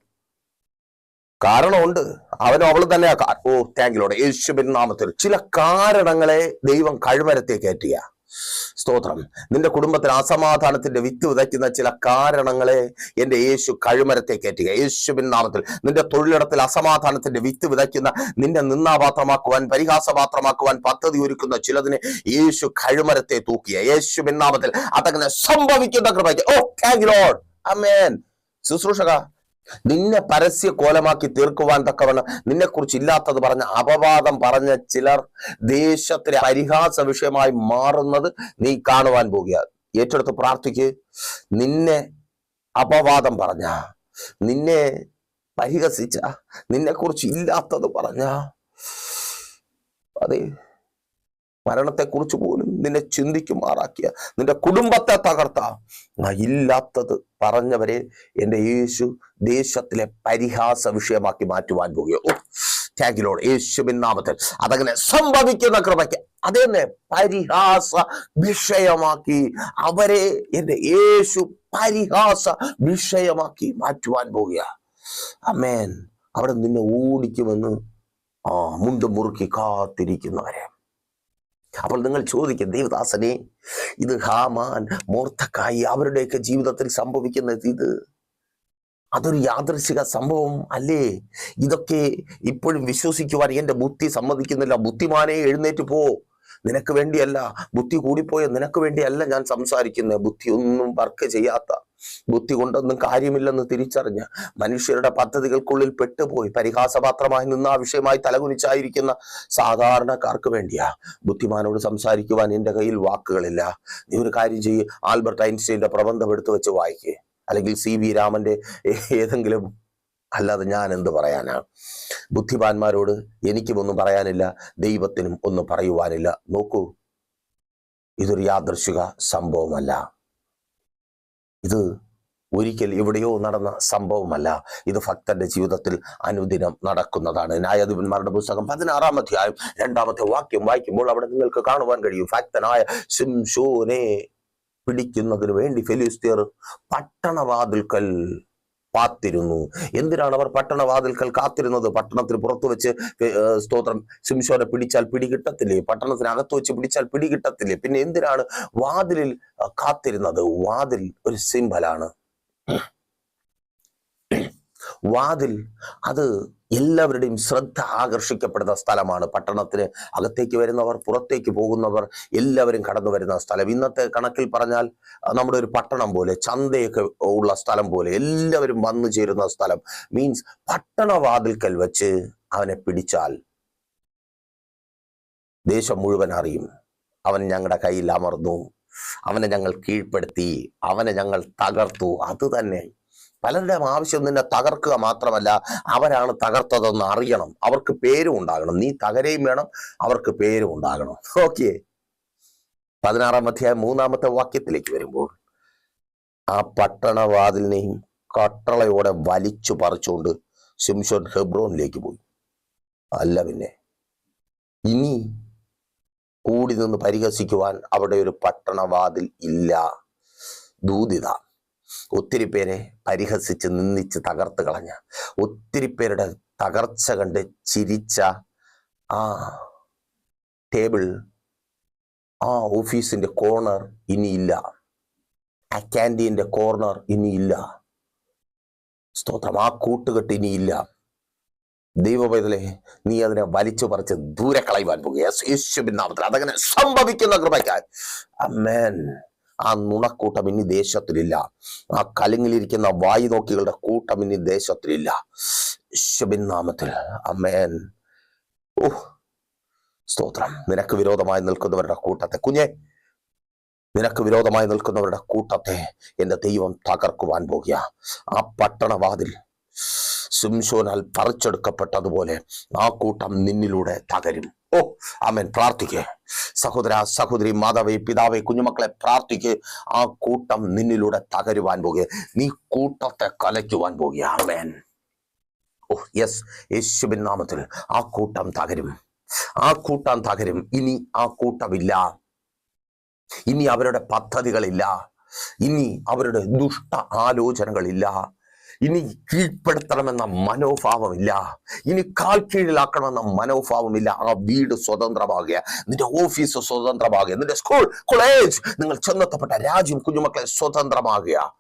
കാരണമുണ്ട്. അവനും അവൾ തന്നെ ഓ താങ്കിലോടെ യേശുബിൻ നാമത്തിൽ ചില കാരണങ്ങളെ ദൈവം കഴിമരത്തെ കയറ്റിയ സ്തോത്രം. നിന്റെ കുടുംബത്തിന് അസമാധാനത്തിന്റെ വിത്ത് വിതയ്ക്കുന്ന ചില കാരണങ്ങളെ എന്റെ യേശു കഴുമരത്തെ കയറ്റുക യേശുവിൻ നാമത്തിൽ നിന്റെ തൊഴിലിടത്തിൽ അസമാധാനത്തിന്റെ വിത്ത് വിതയ്ക്കുന്ന നിന്നെ നിന്നാപാത്രമാക്കുവാൻ പരിഹാസപാത്രമാക്കുവാൻ പദ്ധതി ഒരുക്കുന്ന ചിലതിനെ യേശു കഴുമരത്തെ തൂക്കിയ. യേശുവിൻ നാമത്തിൽ അതങ്ങനെ സംഭവിക്കുന്ന കൃപയ്ക്ക്. ഓ താങ്ക് ലോഡ് അമേൻ ശുശ്രൂഷക നിന്നെ പരസ്യ കോലമാക്കി തീർക്കുവാൻ തക്കവണ്ണം നിന്നെ കുറിച്ച് ഇല്ലാത്തത് പറഞ്ഞ അപവാദം പറഞ്ഞ ചിലർ ദേശത്തിലെ പരിഹാസ വിഷയമായി മാറുന്നത് നീ കാണുവാൻ പോകുക. ഏറ്റെടുത്ത് പ്രാർത്ഥിക്ക്. നിന്നെ അപവാദം പറഞ്ഞ നിന്നെ പരിഹസിച്ച നിന്നെ കുറിച്ച് ഇല്ലാത്തത് പറഞ്ഞ അതെ മരണത്തെക്കുറിച്ച് പോലും നിന്നെ ചിന്തിക്കുമാറാക്കിയ നിന്റെ കുടുംബത്തെ തകർത്ത. ഇല്ലാത്തത് പറഞ്ഞവരെ എന്റെ യേശു ദേശത്തിലെ പരിഹാസ വിഷയമാക്കി മാറ്റുവാൻ പോകുകയോ യേശു യേശുവിൻ നാമത്തിൽ അതങ്ങനെ സംഭവിക്കുന്ന കൃപയ്ക്ക് അതെന്നെ പരിഹാസ വിഷയമാക്കി അവരെ എന്റെ യേശു പരിഹാസ വിഷയമാക്കി മാറ്റുവാൻ പോകുക. അമേൻ അവിടെ നിന്നെ ഓടിക്കുമെന്ന് ആ മുണ്ട് മുറുക്കി കാത്തിരിക്കുന്നവരെ. അപ്പോൾ നിങ്ങൾ ചോദിക്കും ദേവദാസനെ ഇത് ഹാമാൻ മോർത്തക്കായി അവരുടെയൊക്കെ ജീവിതത്തിൽ സംഭവിക്കുന്നത് ഇത്? അതൊരു യാദൃശിക സംഭവം അല്ലേ? ഇതൊക്കെ ഇപ്പോഴും വിശ്വസിക്കുവാൻ എന്റെ ബുദ്ധി സമ്മതിക്കുന്നില്ല. ബുദ്ധിമാനെ എഴുന്നേറ്റ് പോ. നിനക്ക് വേണ്ടിയല്ല ബുദ്ധി കൂടിപ്പോയ നിനക്ക് വേണ്ടിയല്ല ഞാൻ സംസാരിക്കുന്നത്. ബുദ്ധി ഒന്നും വർക്ക് ചെയ്യാത്ത ബുദ്ധി കൊണ്ടൊന്നും കാര്യമില്ലെന്ന് തിരിച്ചറിഞ്ഞ് മനുഷ്യരുടെ പദ്ധതികൾക്കുള്ളിൽ പെട്ടുപോയി. പരിഹാസപാത്രമായി നിന്ന് ആ വിഷയമായി തലകുനിച്ചായിരിക്കുന്ന സാധാരണക്കാർക്ക് വേണ്ടിയാ ബുദ്ധിമാനോട് സംസാരിക്കുവാൻ എന്റെ കയ്യിൽ വാക്കുകളില്ല. നീ ഒരു കാര്യം ചെയ്യ്. ആൽബർട്ട് ഐൻസ്റ്റൈന്റെ പ്രബന്ധം എടുത്തു വെച്ച് വായിക്കേ. അല്ലെങ്കിൽ സി വി രാമന്റെ ഏതെങ്കിലും അല്ലാതെ ഞാൻ എന്ത് പറയാനാണ് ബുദ്ധിമാന്മാരോട് എനിക്കും ഒന്നും പറയാനില്ല. ദൈവത്തിനും ഒന്നും പറയുവാനില്ല. നോക്കൂ. ഇതൊരു യാദൃശിക സംഭവമല്ല. ഇത് ഒരിക്കൽ എവിടെയോ നടന്ന സംഭവമല്ല. ഇത് ഭക്തന്റെ ജീവിതത്തിൽ അനുദിനം നടക്കുന്നതാണ്. ന്യായാധിപന്മാരുടെ പുസ്തകം പതിനാറാം അധ്യായം രണ്ടാമത്തെ വാക്യം വായിക്കുമ്പോൾ അവിടെ നിങ്ങൾക്ക് കാണുവാൻ കഴിയും. ഭക്തനായ ശിംഷോനെ പിടിക്കുന്നതിന് വേണ്ടി ഫെലിസ്തീർ പട്ടണവാതിൽക്കൽ കാത്തിരുന്നു എന്തിനാണ് അവർ പട്ടണവാതിൽക്കൽ കാത്തിരുന്നത്? പട്ടണത്തിന് പുറത്തു വെച്ച് സ്തോത്രം. ശിംഷോനെ പിടിച്ചാൽ പിടികിട്ടത്തില്ലേ പട്ടണത്തിനകത്ത് വെച്ച് പിടിച്ചാൽ പിടികിട്ടത്തില്ലേ പിന്നെ എന്തിനാണ് വാതിലിൽ കാത്തിരുന്നത്? വാതിൽ ഒരു സിമ്പലാണ് വാതിൽ അത് എല്ലാവരുടെയും ശ്രദ്ധ ആകർഷിക്കപ്പെടുന്ന സ്ഥലമാണ്. പട്ടണത്തിന് അകത്തേക്ക് വരുന്നവർ പുറത്തേക്ക് പോകുന്നവർ എല്ലാവരും കടന്നു വരുന്ന സ്ഥലം. ഇന്നത്തെ കണക്കിൽ പറഞ്ഞാൽ നമ്മുടെ ഒരു പട്ടണം പോലെ ചന്തയൊക്കെ ഉള്ള സ്ഥലം പോലെ എല്ലാവരും വന്നു ചേരുന്ന സ്ഥലം. മീൻസ് പട്ടണവാതിൽക്കൽ വെച്ച് അവനെ പിടിച്ചാൽ ദേശം മുഴുവൻ അറിയും. അവൻ ഞങ്ങളുടെ കയ്യിൽ അമർന്നു. അവനെ ഞങ്ങൾ കീഴ്പ്പെടുത്തി. അവനെ ഞങ്ങൾ തകർത്തു. അത് തന്നെ പലരുടെയും ആവശ്യം നിന്നെ തകർക്കുക മാത്രമല്ല അവരാണ് തകർത്തതെന്ന് അറിയണം. അവർക്ക് പേരും ഉണ്ടാകണം. നീ തകരയും വേണം അവർക്ക് പേരും ഉണ്ടാകണം. ഓക്കെ പതിനാറാം അധ്യായം മൂന്നാമത്തെ വാക്യത്തിലേക്ക് വരുമ്പോൾ ആ പട്ടണവാതിലിനെയും കട്ടളയോടെ വലിച്ചു പറിച്ചുകൊണ്ട് ശിംഷോൻ ഹെബ്രോനിലേക്ക് പോയി. അല്ല പിന്നെ ഇനി കൂടി നിന്ന് പരിഹസിക്കുവാൻ അവിടെ ഒരു പട്ടണവാതിൽ ഇല്ല. ദൂതിത. ഒത്തിരി പേരെ പരിഹസിച്ച് നിന്ദിച്ച് തകർത്ത് കളഞ്ഞ ഒത്തിരി പേരുടെ തകർച്ച കണ്ട് ചിരിച്ച ആ ടേബിൾ ആ ഓഫീസിന്റെ കോർണർ ഇനിയില്ല. ആ ക്യാന്റീന്റെ കോർണർ ഇനിയില്ല. സ്തോത്രം ആ കൂട്ടുകെട്ട് ഇനിയില്ല. ദൈവപൈതലെ നീ അതിനെ വലിച്ചു പറിച്ച് ദൂരെ കളയുവാൻ പോകുക യേശു- നാമത്തിൽ അതങ്ങനെ സംഭവിക്കുന്ന കൃപയ്ക്കാൻ അമ്മേൻ ആ നുണക്കൂട്ടം ഇനി ദേശത്തിലില്ല. ആ കലിങ്ങിലിരിക്കുന്ന വായു നോക്കികളുടെ കൂട്ടം ഇനി ദേശത്തിലില്ല. യേശുവിൻ നാമത്തിൽ. അമ്മേൻ ഓ സ്തോത്രം. നിനക്ക് വിരോധമായി നിൽക്കുന്നവരുടെ കൂട്ടത്തെ. കുഞ്ഞെ നിനക്ക് വിരോധമായി നിൽക്കുന്നവരുടെ കൂട്ടത്തെ എന്റെ ദൈവം തകർക്കുവാൻ പോകുക. ആ പട്ടണവാതിൽ സിംശോനാൽ പറിച്ചെടുക്കപ്പെട്ടതുപോലെ ആ കൂട്ടം നിന്നിലൂടെ തകരും. ഓ അമ്മൻ പ്രാർത്ഥിക്ക്. സഹോദര സഹോദരി മാതാവേ പിതാവേ കുഞ്ഞുമക്കളെ പ്രാർത്ഥിക്ക് ആ കൂട്ടം നിന്നിലൂടെ തകരുവാൻ പോകുക. നീ കൂട്ടത്തെ കലയ്ക്കുവാൻ പോകുകയാണ് ആമേൻ. ഓ യെസ്. യേശുബിൻ നാമത്തിൽ ആ കൂട്ടം തകരും. ആ കൂട്ടം തകരും. ഇനി ആ കൂട്ടമില്ല. ഇനി അവരുടെ പദ്ധതികളില്ല. ഇനി അവരുടെ ദുഷ്ട ആലോചനകളില്ല. ഇനി കീഴ്പ്പെടുത്തണമെന്ന മനോഭാവമില്ല. ഇനി കാൽ കീഴിലാക്കണമെന്ന മനോഭാവമില്ല. ആ വീട് സ്വതന്ത്രമാകുക. നിന്റെ ഓഫീസ് സ്വതന്ത്രമാകുക. നിന്റെ സ്കൂൾ കോളേജ് നിങ്ങൾ ചെന്നെത്തപ്പെട്ട രാജ്യം കുഞ്ഞുമക്കളെ സ്വതന്ത്രമാകുക.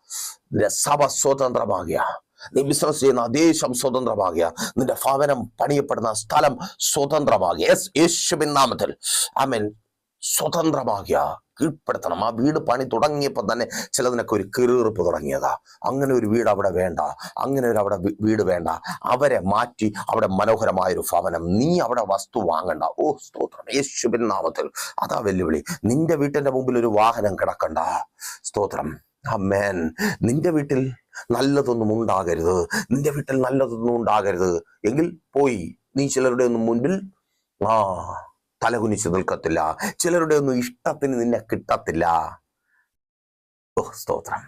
നിന്റെ സഭ സ്വതന്ത്രമാകുക. നീ ബിസിനസ് ചെയ്യുന്ന ദേശം സ്വതന്ത്രമാകുക. നിന്റെ ഭവനം പണിയപ്പെടുന്ന സ്ഥലം സ്വതന്ത്രമാകുക. യേശുവിൻ നാമത്തിൽ. ആമേൻ സ്വതന്ത്രമാകുക. കീഴ്പ്പെടുത്തണം. ആ വീട് പണി തുടങ്ങിയപ്പോൾ തന്നെ ചിലതിനൊക്കെ ഒരു കീറുപ്പ് തുടങ്ങിയതാ. അങ്ങനെ ഒരു വീട് അവിടെ വേണ്ട. അങ്ങനെ ഒരു അവിടെ വീട് വേണ്ട. അവരെ മാറ്റി അവിടെ മനോഹരമായൊരു ഭവനം. നീ അവിടെ വസ്തു വാങ്ങണ്ട. ഓ സ്തോത്രം. യേശുബിൻ നാമത്തിൽ. അതാ വെല്ലുവിളി. നിന്റെ വീട്ടിന്റെ മുമ്പിൽ ഒരു വാഹനം കിടക്കണ്ട. സ്തോത്രം. അമ്മേൻ. നിന്റെ വീട്ടിൽ നല്ലതൊന്നും ഉണ്ടാകരുത്. നിന്റെ വീട്ടിൽ നല്ലതൊന്നും ഉണ്ടാകരുത്. എങ്കിൽ പോയി. നീ ചിലരുടെ ഒന്നും മുൻപിൽ ആ തലകുനിച്ച് നിൽക്കത്തില്ല. ചിലരുടെ ഒന്നും ഇഷ്ടത്തിന് നിന്നെ കിട്ടത്തില്ല. ഓ സ്തോത്രം.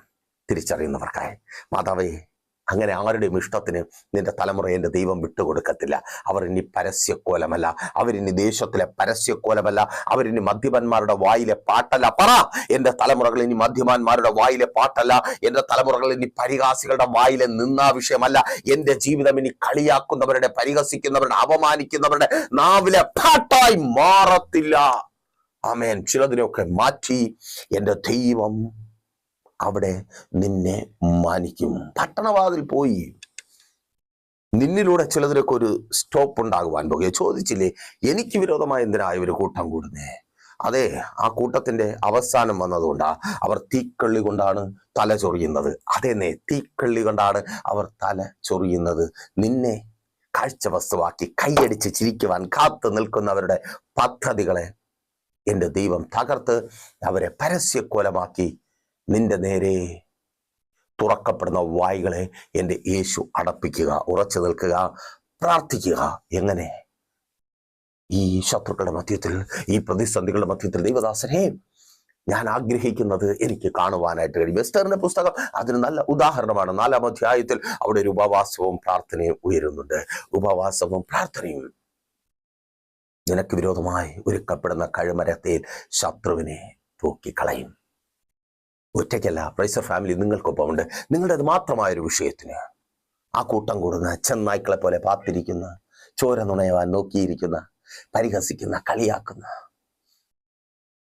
തിരിച്ചറിയുന്നവർക്കായി. മാതാവേ അങ്ങനെ ആരുടെയും ഇഷ്ടത്തിന് നിന്റെ തലമുറ എന്റെ ദൈവം വിട്ടുകൊടുക്കത്തില്ല. അവർ ഇനി പരസ്യക്കോലമല്ല. അവരിനി ദേശത്തിലെ പരസ്യക്കോലമല്ല. അവരിനി മദ്യപന്മാരുടെ വായിലെ പാട്ടല്ല. പറ എന്റെ തലമുറകൾ ഇനി മദ്യപാന്മാരുടെ വായിലെ പാട്ടല്ല. എന്റെ തലമുറകൾ ഇനി പരിഹാസികളുടെ വായിലെ നിന്നാ വിഷയമല്ല. എന്റെ ജീവിതം ഇനി കളിയാക്കുന്നവരുടെ പരിഹസിക്കുന്നവരുടെ അപമാനിക്കുന്നവരുടെ നാവിലെ പാട്ടായി മാറത്തില്ല. ആമേൻ. ചിലതിനെയൊക്കെ മാറ്റി എന്റെ ദൈവം അവിടെ നിന്നെ മാനിക്കും. പട്ടണവാതിൽ പോയി. നിന്നിലൂടെ ചിലതിനൊക്കെ ഒരു സ്റ്റോപ്പ് ഉണ്ടാകുവാൻ പോകുക. ചോദിച്ചില്ലേ എനിക്ക് വിരോധമായ എന്തിനായ ഒരു കൂട്ടം കൂടുന്നേ? അതെ ആ കൂട്ടത്തിന്റെ അവസാനം വന്നതുകൊണ്ടാ അവർ തീക്കള്ളി കൊണ്ടാണ് തല ചൊറിയുന്നത്. അതെന്നെ തീക്കള്ളി കൊണ്ടാണ് അവർ തല ചൊറിയുന്നത്. നിന്നെ കാഴ്ച വസ്തുവാക്കി കൈയടിച്ച് ചിരിക്കുവാൻ കാത്തു നിൽക്കുന്നവരുടെ പദ്ധതികളെ എന്റെ ദൈവം തകർത്ത് അവരെ പരസ്യക്കോലമാക്കി നിന്റെ നേരെ തുറക്കപ്പെടുന്ന വായികളെ എന്റെ യേശു അടപ്പിക്കുക ഉറച്ചു നിൽക്കുക പ്രാർത്ഥിക്കുക. എങ്ങനെ? ഈ ശത്രുക്കളുടെ മധ്യത്തിൽ ഈ പ്രതിസന്ധികളുടെ മധ്യത്തിൽ ദൈവദാസനെ ഞാൻ ആഗ്രഹിക്കുന്നത് എനിക്ക് കാണുവാനായിട്ട് കഴിയും. വെസ്റ്റേറിന്റെ പുസ്തകം അതിന് നല്ല ഉദാഹരണമാണ്. നാലാം അധ്യായത്തിൽ അവിടെ ഒരു ഉപവാസവും പ്രാർത്ഥനയും ഉയരുന്നുണ്ട്. ഉപവാസവും പ്രാർത്ഥനയും. നിനക്ക് വിരോധമായി ഒരുക്കപ്പെടുന്ന കഴുമരത്തിൽ ശത്രുവിനെ തൂക്കിക്കളയും. ഒറ്റയ്ക്കല്ല പ്രൈസർ ഫാമിലി നിങ്ങൾക്കൊപ്പമുണ്ട്. നിങ്ങളുടേത് മാത്രമായ ഒരു വിഷയത്തിന്. ആ കൂട്ടം കൂടുന്ന ചെന്നായ്ക്കളെ പോലെ പാത്തിരിക്കുന്ന ചോര നുണയവാൻ നോക്കിയിരിക്കുന്ന പരിഹസിക്കുന്ന കളിയാക്കുന്ന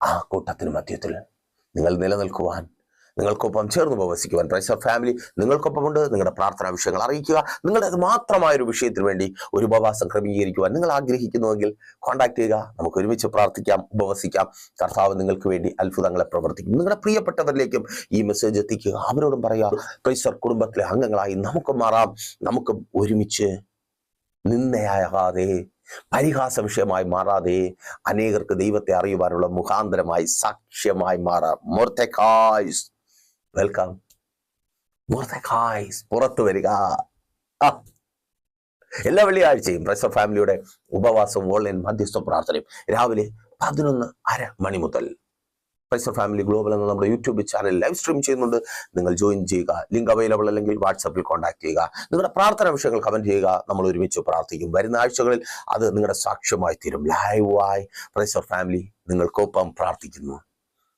ആ കൂട്ടത്തിന് മധ്യത്തിൽ നിങ്ങൾ നിലനിൽക്കുവാൻ നിങ്ങൾക്കൊപ്പം ചേർന്ന് ഉപവസിക്കുവാൻ പ്രൈസർ ഫാമിലി നിങ്ങൾക്കൊപ്പമുണ്ട്. നിങ്ങളുടെ പ്രാർത്ഥനാ വിഷയങ്ങൾ അറിയിക്കുക. നിങ്ങളുടെ മാത്രമായ ഒരു വിഷയത്തിന് വേണ്ടി ഒരു ഉപവാസം ക്രമീകരിക്കുവാൻ നിങ്ങൾ ആഗ്രഹിക്കുന്നുവെങ്കിൽ കോൺടാക്ട് ചെയ്യുക. നമുക്ക് ഒരുമിച്ച് പ്രാർത്ഥിക്കാം ഉപവസിക്കാം. കർത്താവ് നിങ്ങൾക്ക് വേണ്ടി അത്ഭുതങ്ങളെ പ്രവർത്തിക്കും. നിങ്ങളുടെ പ്രിയപ്പെട്ടവരിലേക്കും ഈ മെസ്സേജ് എത്തിക്കുക. അവരോടും പറയുക പ്രൈസർ കുടുംബത്തിലെ അംഗങ്ങളായി നമുക്ക് മാറാം. നമുക്ക് ഒരുമിച്ച് നിന്നയാകാതെ പരിഹാസ വിഷയമായി മാറാതെ അനേകർക്ക് ദൈവത്തെ അറിയുവാനുള്ള മുഖാന്തരമായി സാക്ഷ്യമായി മാറാം. മോർത്തേക്കായ്സ് വെൽക്കം പുറത്തു വരിക. എല്ലാ വെള്ളിയാഴ്ചയും പ്രസ ഫാമിലിയുടെ ഉപവാസവും ഓൺലൈൻ മധ്യസ്ഥ പ്രാർത്ഥനയും രാവിലെ പതിനൊന്ന് അര മണി മുതൽ. പ്രൈസർ ഫാമിലി ഗ്ലോബൽ എന്ന നമ്മുടെ യൂട്യൂബ് ചാനൽ ലൈവ് സ്ട്രീം ചെയ്യുന്നുണ്ട്. നിങ്ങൾ ജോയിൻ ചെയ്യുക. ലിങ്ക് അവൈലബിൾ അല്ലെങ്കിൽ വാട്സാപ്പിൽ കോൺടാക്ട് ചെയ്യുക. നിങ്ങളുടെ പ്രാർത്ഥന വിഷയങ്ങൾ കമന്റ് ചെയ്യുക. നമ്മൾ ഒരുമിച്ച് പ്രാർത്ഥിക്കും. വരുന്ന ആഴ്ചകളിൽ അത് നിങ്ങളുടെ സാക്ഷ്യമായി തീരും. ലൈവായി പ്രൈസർ ഫാമിലി നിങ്ങൾക്കൊപ്പം പ്രാർത്ഥിക്കുന്നു.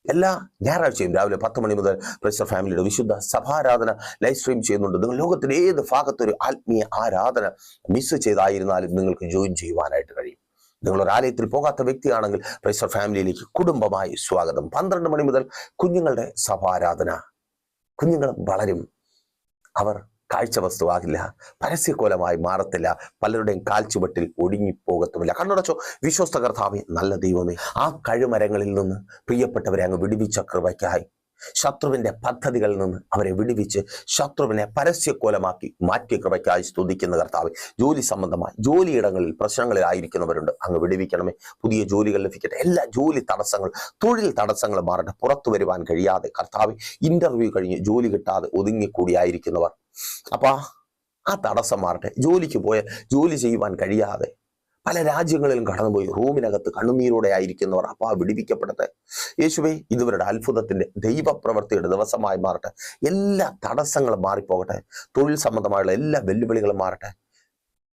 എല്ലാ ഞായറാഴ്ചയും രാവിലെ പത്ത് മണി മുതൽ പ്രശ്ന ഫാമിലിയുടെ വിശുദ്ധ സഭാരാധന ലൈവ് സ്ട്രീം ചെയ്യുന്നുണ്ട്. നിങ്ങൾ ലോകത്തിന്റെ ഏത് ഭാഗത്തൊരു ആത്മീയ ആരാധന മിസ് ചെയ്തായിരുന്നാലും നിങ്ങൾക്ക് ജോയിൻ ചെയ്യുവാനായിട്ട് കഴിയും. നിങ്ങൾ ഒരു ആലയത്തിൽ പോകാത്ത വ്യക്തിയാണെങ്കിൽ പ്രൈസർ ഫാമിലിയിലേക്ക് കുടുംബമായി സ്വാഗതം. പന്ത്രണ്ട് മണി മുതൽ കുഞ്ഞുങ്ങളുടെ സഭാരാധന. കുഞ്ഞുങ്ങൾ വളരും. അവർ കാഴ്ച വസ്തുവാകില്ല പരസ്യക്കോലമായി മാറത്തില്ല. പലരുടെയും കാൽച്ചുവട്ടിൽ ഒടുങ്ങിപ്പോകത്തുമില്ല കണ്ണടച്ചോ വിശ്വസ്ത കർത്താവെ നല്ല ദൈവമേ ആ കഴുമരങ്ങളിൽ നിന്ന് പ്രിയപ്പെട്ടവരെ അങ്ങ് വിടുവിച്ച കൃപയ്ക്കായി. ശത്രുവിന്റെ പദ്ധതികളിൽ നിന്ന് അവരെ വിടുവിച്ച് ശത്രുവിനെ പരസ്യക്കോലമാക്കി മാറ്റി കൃപയ്ക്കായി സ്തുതിക്കുന്ന കർത്താവ്. ജോലി സംബന്ധമായി ജോലിയിടങ്ങളിൽ പ്രശ്നങ്ങളിലായിരിക്കുന്നവരുണ്ട്. അങ്ങ് വിടുവിക്കണമേ. പുതിയ ജോലികൾ ലഭിക്കട്ടെ. എല്ലാ ജോലി തടസ്സങ്ങൾ തൊഴിൽ തടസ്സങ്ങൾ മാറട്ടെ. പുറത്തു വരുവാൻ കഴിയാതെ കർത്താവ് ഇന്റർവ്യൂ കഴിഞ്ഞ് ജോലി കിട്ടാതെ ഒതുങ്ങിക്കൂടിയായിരിക്കുന്നവർ. അപ്പോൾ ആ തടസ്സം മാറട്ടെ. ജോലിക്ക് പോയാൽ ജോലി ചെയ്യുവാൻ കഴിയാതെ പല രാജ്യങ്ങളിലും കടന്നുപോയി. റൂമിനകത്ത് കണ്ണുനീരോടെ ആയിരിക്കുന്നവർ അപ്പാ വിടിവിക്കപ്പെടട്ടെ യേശുവേ ഇതുവരുടെ അത്ഭുതത്തിന്റെ ദൈവപ്രവൃത്തിയുടെ ദിവസമായി മാറട്ടെ. എല്ലാ തടസ്സങ്ങളും മാറിപ്പോകട്ടെ. തൊഴിൽ സംബന്ധമായുള്ള എല്ലാ വെല്ലുവിളികളും മാറട്ടെ.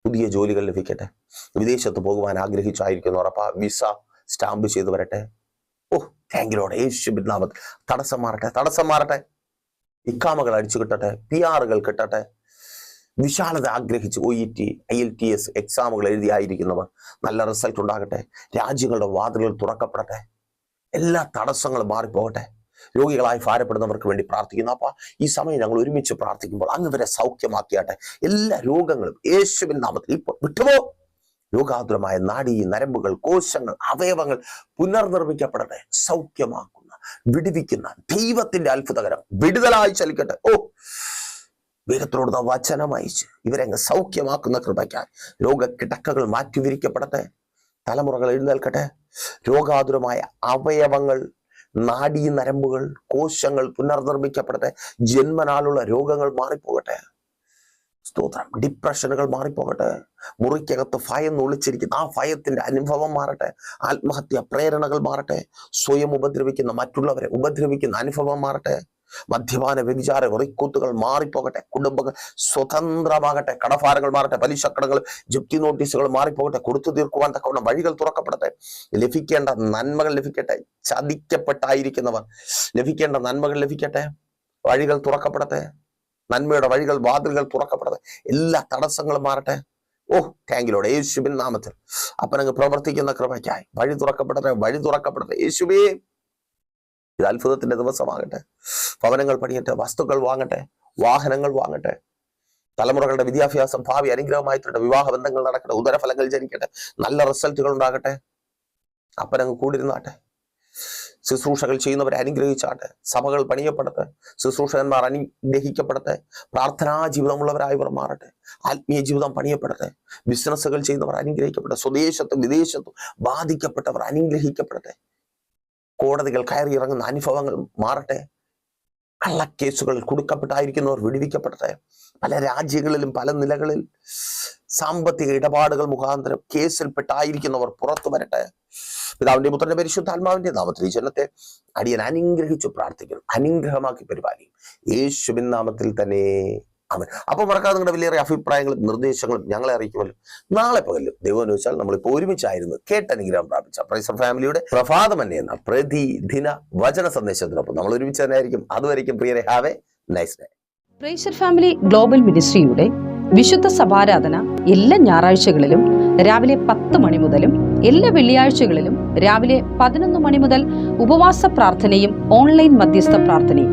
പുതിയ ജോലികൾ ലഭിക്കട്ടെ. വിദേശത്ത് പോകുവാൻ ആഗ്രഹിച്ചായിരിക്കുന്നവർ അപ്പാ വിസ സ്റ്റാമ്പ് ചെയ്തു വരട്ടെ. ഓ താങ്കിലോടെ യേശു നാമത്തിൽ തടസ്സം മാറട്ടെ തടസ്സം മാറട്ടെ. ഇക്കാമകൾ അടിച്ചു കിട്ടട്ടെ പി ആറുകൾ കിട്ടട്ടെ. വിശാലത ആഗ്രഹിച്ച് O E T I L T S എക്സാമുകൾ എഴുതിയായിരിക്കുന്നവർ നല്ല റിസൾട്ട് ഉണ്ടാകട്ടെ. രാജ്യങ്ങളുടെ വാതിലുകൾ തുറക്കപ്പെടട്ടെ. എല്ലാ തടസ്സങ്ങളും മാറിപ്പോകട്ടെ. രോഗികളായി ഭാരപ്പെടുന്നവർക്ക് വേണ്ടി പ്രാർത്ഥിക്കുന്നു. അപ്പൊ ഈ സമയം ഞങ്ങൾ ഒരുമിച്ച് പ്രാർത്ഥിക്കുമ്പോൾ അങ്ങ് വരെ സൗഖ്യമാക്കിയാട്ടെ. എല്ലാ രോഗങ്ങളും യേശുവിൻ നാമത്തിൽ ഇപ്പോൾ വിട്ടുപോ. രോഗാതുരമായ നാഡി നരമ്പുകൾ കോശങ്ങൾ അവയവങ്ങൾ പുനർനിർമ്മിക്കപ്പെടട്ടെ. സൗഖ്യമാക്കുന്ന വിടുവിക്കുന്ന ദൈവത്തിന്റെ അത്ഭുതകരം വിടുതലായി ചലിക്കട്ടെ. ഓ വേഗത്തിലോട് വചനം അയച്ച് ഇവരെ അങ്ങ് സൗഖ്യമാക്കുന്ന കൃപയ്ക്കായി. മാറ്റി മാറ്റിവിരിക്കപ്പെടട്ടെ. തലമുറകൾ എഴുന്നേൽക്കട്ടെ. രോഗാതുരമായ അവയവങ്ങൾ നാഡീ നരമ്പുകൾ കോശങ്ങൾ പുനർനിർമ്മിക്കപ്പെടട്ടെ. ജന്മനാലുള്ള രോഗങ്ങൾ മാറിപ്പോകട്ടെ. സ്തോത്രം. ഡിപ്രഷനുകൾ മാറിപ്പോകട്ടെ. മുറിക്കകത്ത് ഭയം ഒളിച്ചിരിക്കുന്ന ആ ഭയത്തിന്റെ അനുഭവം മാറട്ടെ. ആത്മഹത്യ പ്രേരണകൾ മാറട്ടെ. സ്വയം ഉപദ്രവിക്കുന്ന മറ്റുള്ളവരെ ഉപദ്രവിക്കുന്ന അനുഭവം മാറട്ടെ. മദ്യപാന വ്യഭിചാര വെറിക്കൂത്തുകൾ മാറിപ്പോകട്ടെ കുടുംബങ്ങൾ സ്വതന്ത്രമാകട്ടെ കടഭാരങ്ങൾ മാറട്ടെ പലിശ കടകൾ ജപ്തി നോട്ടീസുകൾ മാറിപ്പോകട്ടെ കൊടുത്തു തീർക്കുവാൻ തക്കവണ്ണം വഴികൾ തുറക്കപ്പെടട്ടെ. ലഭിക്കേണ്ട നന്മകൾ ലഭിക്കട്ടെ. ചതിക്കപ്പെട്ടായിരിക്കുന്നവർ ലഭിക്കേണ്ട നന്മകൾ ലഭിക്കട്ടെ. വഴികൾ തുറക്കപ്പെടട്ടെ. നന്മയുടെ വഴികൾ വാതിലുകൾ തുറക്കപ്പെടട്ടെ. എല്ലാ തടസ്സങ്ങളും മാറട്ടെ. ഓ താങ്കിലോടെ യേശുബിൻ നാമത്തിൽ. അപ്പനങ്ങ് പ്രവർത്തിക്കുന്ന കൃപയ്ക്കായി. വഴി തുറക്കപ്പെടട്ടെ വഴി തുറക്കപ്പെടട്ടെ. യേശുവേ. ഇത് അത്ഭുതത്തിന്റെ ദിവസമാകട്ടെ. ഭവനങ്ങൾ പണിയട്ടെ വസ്തുക്കൾ വാങ്ങട്ടെ വാഹനങ്ങൾ വാങ്ങട്ടെ. തലമുറകളുടെ വിദ്യാഭ്യാസം ഭാവി അനുഗ്രഹമായി തരട്ടെ വിവാഹ ബന്ധങ്ങൾ നടക്കട്ടെ ഉദരഫലങ്ങൾ ജനിക്കട്ടെ നല്ല റിസൾട്ടുകൾ ഉണ്ടാകട്ടെ. അപ്പനങ്ങ് കൂടിരുന്നാട്ടെ. ശുശ്രൂഷകൾ ചെയ്യുന്നവരെ അനുഗ്രഹിച്ചാട്ടെ. സഭകൾ പണിയപ്പെടട്ടെ ശുശ്രൂഷകന്മാർ അനുഗ്രഹിക്കപ്പെടട്ടെ പ്രാർത്ഥനാ ജീവിതമുള്ളവരായവർ മാറട്ടെ ആത്മീയ ജീവിതം പണിയപ്പെടട്ടെ ബിസിനസ്സുകൾ ചെയ്യുന്നവർ അനുഗ്രഹിക്കപ്പെടട്ടെ സ്വദേശത്തും വിദേശത്തും ബാധിക്കപ്പെട്ടവർ അനുഗ്രഹിക്കപ്പെടട്ടെ. കോടതികൾ കയറി ഇറങ്ങുന്ന അനുഭവങ്ങൾ മാറട്ടെ. കള്ളക്കേസുകളിൽ കുടുക്കപ്പെട്ടായിരിക്കുന്നവർ വിടുവിക്കപ്പെടട്ടെ. പല രാജ്യങ്ങളിലും പല നിലകളിൽ സാമ്പത്തിക ഇടപാടുകൾ മുഖാന്തരം കേസിൽപ്പെട്ടായിരിക്കുന്നവർ പുറത്തു വരട്ടെ. പിതാവിന്റെ പുത്രന്റെ പരിശുദ്ധാത്മാവിന്റെ നാമത്തിൽ ഈ ജനത്തെ അടിയൻ അനുഗ്രഹിച്ചു പ്രാർത്ഥിക്കുന്നു. അനുഗ്രഹമാക്കി പരിപാലിക്കും. യേശുവിൻ നാമത്തിൽ തന്നെ അവൻ അപ്പൊ മറക്കാതെ നിങ്ങളുടെ വലിയ അഭിപ്രായങ്ങളും നിർദ്ദേശങ്ങളും ഞങ്ങളെ അറിയിക്കുമല്ലോ. നാളെ പകലും ദൈവം എന്ന് വെച്ചാൽ നമ്മളിപ്പോൾ ഒരുമിച്ചായിരുന്നു കേട്ട അനുഗ്രഹം പ്രാപിച്ച പ്രൈസർ ഫാമിലിയുടെ പ്രഭാതം തന്നെ എന്ന പ്രതിദിന വചന സന്ദേശത്തിനൊപ്പം നമ്മൾ ഒരുമിച്ച് തന്നെ ആയിരിക്കും അതുവരെയും പ്രിയരെ have a nice day praiser family global മിനിസ്ട്രിയുടെ വിശുദ്ധ സഭാരാധന എല്ലാ ഞായറാഴ്ചകളിലും രാവിലെ പത്ത് മണി മുതലും എല്ലാ വെള്ളിയാഴ്ചകളിലും രാവിലെ പതിനൊന്ന് മണി മുതൽ ഉപവാസ പ്രാർത്ഥനയും ഓൺലൈൻ മധ്യസ്ഥ പ്രാർത്ഥനയും.